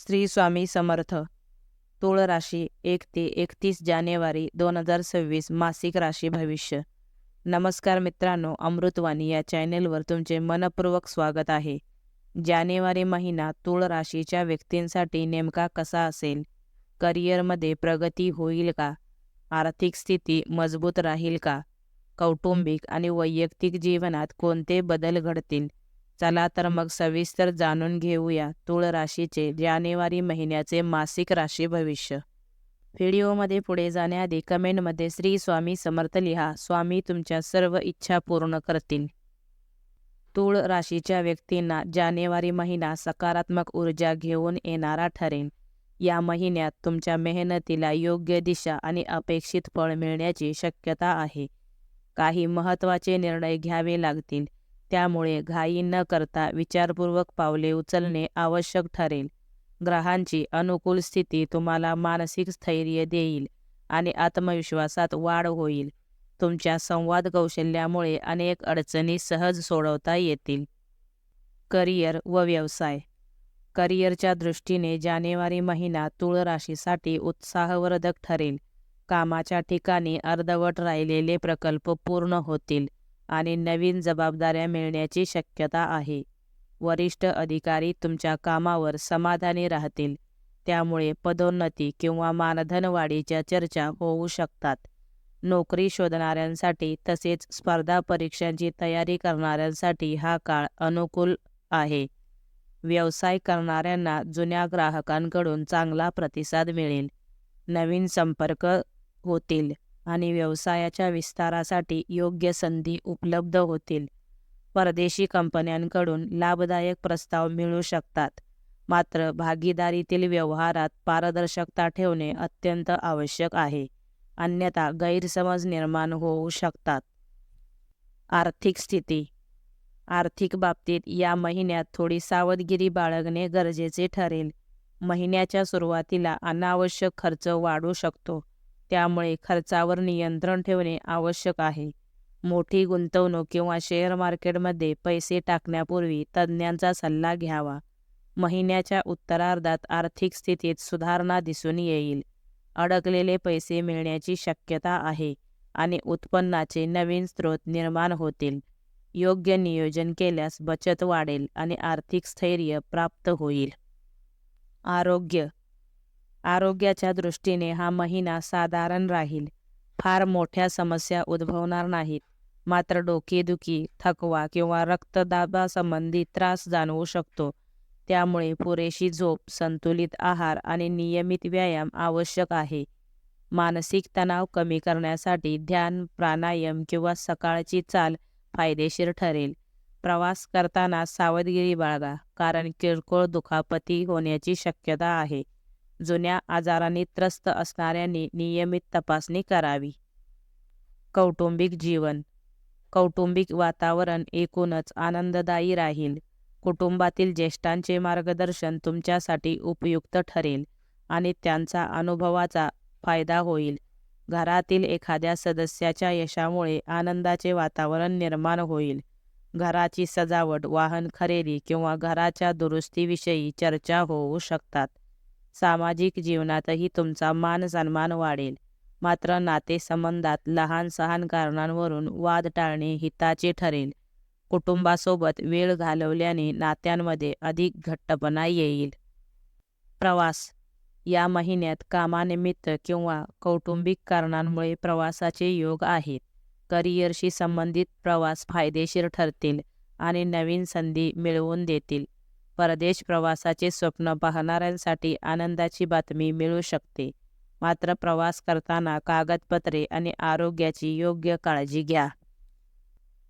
श्री स्वामी समर्थ. तुळ राशी एक ते एकतीस जानेवारी दोन हजार सव्वीस मासिक राशी भविष्य. नमस्कार मित्रांनो अमृतवाणी या चॅनेलवर तुमचे मनपूर्वक स्वागत आहे. जानेवारी महिना तुळ राशीच्या व्यक्तींसाठी नेमका कसा असेल? करिअरमध्ये प्रगती होईल का? आर्थिक स्थिती मजबूत राहील का? कौटुंबिक आणि वैयक्तिक जीवनात कोणते बदल घडतील? चला तर मग सविस्तर जाणून घेऊया तुळ राशीचे जानेवारी महिन्याचे मासिक राशी भविष्य. व्हिडिओमध्ये पुढे जाण्याआधी कमेंटमध्ये श्री स्वामी समर्थ लिहा. स्वामी तुमच्या सर्व इच्छा पूर्ण करतील. तुळ राशीच्या व्यक्तींना जानेवारी महिना सकारात्मक ऊर्जा घेऊन येणारा ठरेल. या महिन्यात तुमच्या मेहनतीला योग्य दिशा आणि अपेक्षित फळ मिळण्याची शक्यता आहे. काही महत्त्वाचे निर्णय घ्यावे लागतील. त्यामुळे घाई न करता विचारपूर्वक पावले उचलणे आवश्यक ठरेल. ग्रहांची अनुकूल स्थिती तुम्हाला मानसिक स्थैर्य देईल आणि आत्मविश्वासात वाढ होईल. तुमच्या संवाद कौशल्यामुळे अनेक अडचणी सहज सोडवता येतील. करिअर व व्यवसाय. करिअरच्या दृष्टीने जानेवारी महिना तुळ राशीसाठी उत्साहवर्धक ठरेल. कामाच्या ठिकाणी अर्धवट राहिलेले प्रकल्प पूर्ण होतील. आणि नवीन जबाबदाऱ्या मिळण्याची शक्यता आहे. वरिष्ठ अधिकारी तुमच्या कामावर समाधानी राहतील. त्यामुळे पदोन्नती किंवा मानधनवाढीच्या चर्चा होऊ शकतात. नोकरी शोधणाऱ्यांसाठी तसेच स्पर्धा परीक्षांची तयारी करणाऱ्यांसाठी हा काळ अनुकूल आहे. व्यवसाय करणाऱ्यांना जुन्या ग्राहकांकडून चांगला प्रतिसाद मिळेल. नवीन संपर्क होतील. आणि व्यवसायाच्या विस्तारासाठी योग्य संधी उपलब्ध होतील. परदेशी कंपन्यांकडून लाभदायक प्रस्ताव मिळू शकतात. मात्र भागीदारीतील व्यवहारात पारदर्शकता ठेवणे अत्यंत आवश्यक आहे. अन्यथा गैरसमज निर्माण होऊ शकतात. आर्थिक स्थिती. आर्थिक बाबतीत या महिन्यात थोडी सावधगिरी बाळगणे गरजेचे ठरेल. महिन्याच्या सुरुवातीला अनावश्यक खर्च वाढू शकतो. त्यामुळे खर्चावर नियंत्रण ठेवणे आवश्यक आहे. मोठी गुंतवणूक किंवा शेअर मार्केटमध्ये पैसे टाकण्यापूर्वी तज्ज्ञांचा सल्ला घ्यावा. महिन्याच्या उत्तरार्धात आर्थिक स्थितीत सुधारणा दिसून येईल. अडकलेले पैसे मिळण्याची शक्यता आहे आणि उत्पन्नाचे नवीन स्रोत निर्माण होतील. योग्य नियोजन केल्यास बचत वाढेल आणि आर्थिक स्थैर्य प्राप्त होईल. आरोग्य आरोग्याच्या दृष्टीने हा महिना साधारण राहील. फार मोठ्या समस्या उद्भवणार नाहीत. मात्र डोकेदुखी थकवा किंवा रक्तदाबासंबंधी त्रास जाणवू शकतो. त्यामुळे पुरेशी झोप संतुलित आहार आणि नियमित व्यायाम आवश्यक आहे. मानसिक तणाव कमी करण्यासाठी ध्यान प्राणायाम किंवा सकाळची चाल फायदेशीर ठरेल. प्रवास करताना सावधगिरी बाळगा कारण किरकोळ दुखापती होण्याची शक्यता आहे. जुन्या आजारांनी त्रस्त असणाऱ्यांनी नियमित तपासणी करावी. कौटुंबिक जीवन. कौटुंबिक वातावरण एकूणच आनंददायी राहील. कुटुंबातील ज्येष्ठांचे मार्गदर्शन तुमच्यासाठी उपयुक्त ठरेल आणि त्यांचा अनुभवाचा फायदा होईल. घरातील एखाद्या सदस्याच्या यशामुळे आनंदाचे वातावरण निर्माण होईल. घराची सजावट वाहन खरेदी किंवा घराच्या दुरुस्तीविषयी चर्चा होऊ शकतात. सामाजिक जीवनातही तुमचा मान सन्मान वाढेल. मात्र नातेसंबंधात लहान सहान कारणांवरून वाद टाळणे हिताचे ठरेल. कुटुंबासोबत वेळ घालवल्याने नात्यांमध्ये अधिक घट्टपणा येईल. प्रवास. या महिन्यात कामानिमित्त किंवा कौटुंबिक कारणांमुळे प्रवासाचे योग आहेत. करिअरशी संबंधित प्रवास फायदेशीर ठरतील आणि नवीन संधी मिळवून देतील. परदेश प्रवासाचे स्वप्न पाहणाऱ्यांसाठी आनंदाची बातमी मिळू शकते. मात्र प्रवास करताना कागदपत्रे आणि आरोग्याची योग्य काळजी घ्या.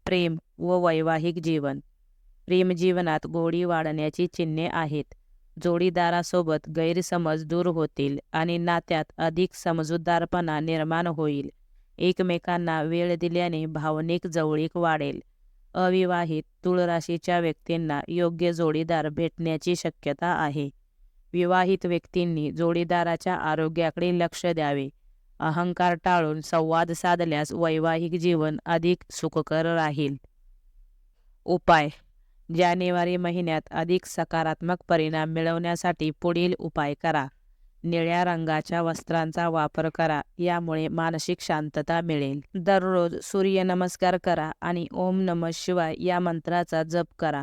प्रेम व वैवाहिक जीवन. प्रेमजीवनात गोडी वाढण्याची चिन्हे आहेत. जोडीदारासोबत गैरसमज दूर होतील आणि नात्यात अधिक समजूतदारपणा निर्माण होईल. एकमेकांना वेळ दिल्याने भावनिक जवळीक वाढेल. अविवाहित तुळराशीच्या व्यक्तींना योग्य जोडीदार भेटण्याची शक्यता आहे. विवाहित व्यक्तींनी जोडीदाराच्या आरोग्याकडे लक्ष द्यावे. अहंकार टाळून संवाद साधल्यास वैवाहिक जीवन अधिक सुखकर राहील. उपाय. जानेवारी महिन्यात अधिक सकारात्मक परिणाम मिळवण्यासाठी पुढील उपाय करा. निळ्या रंगाच्या वस्त्रांचा वापर करा. यामुळे मानसिक शांतता मिळेल. दररोज सूर्यनमस्कार करा आणि ओम नम शिवाय या मंत्राचा जप करा.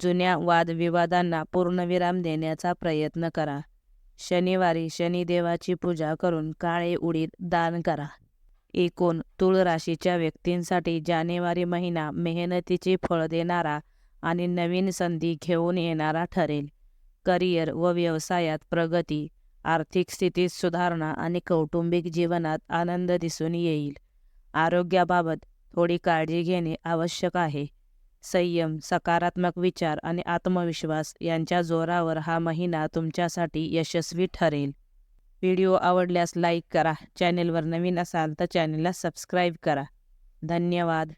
जुन्या वादविवादांना पूर्णविराम देण्याचा प्रयत्न करा. शनिवारी शनिदेवाची पूजा करून काळे उडीद दान करा. एकूण तुळ राशीच्या व्यक्तींसाठी जानेवारी महिना मेहनतीचे फळ देणारा आणि नवीन संधी घेऊन येणारा ठरेल. करिअर व व्यवसायात प्रगती आर्थिक स्थितीत सुधारणा आणि कौटुंबिक जीवनात आनंद दिसून येईल. आरोग्याबाबत थोडी काळजी घेणे आवश्यक आहे. संयम सकारात्मक विचार आणि आत्मविश्वास यांच्या जोरावर हा महिना तुमच्यासाठी यशस्वी ठरेल. व्हिडिओ आवडल्यास लाईक करा. चॅनेलवर नवीन असाल तर चॅनेलला सबस्क्राईब करा. धन्यवाद.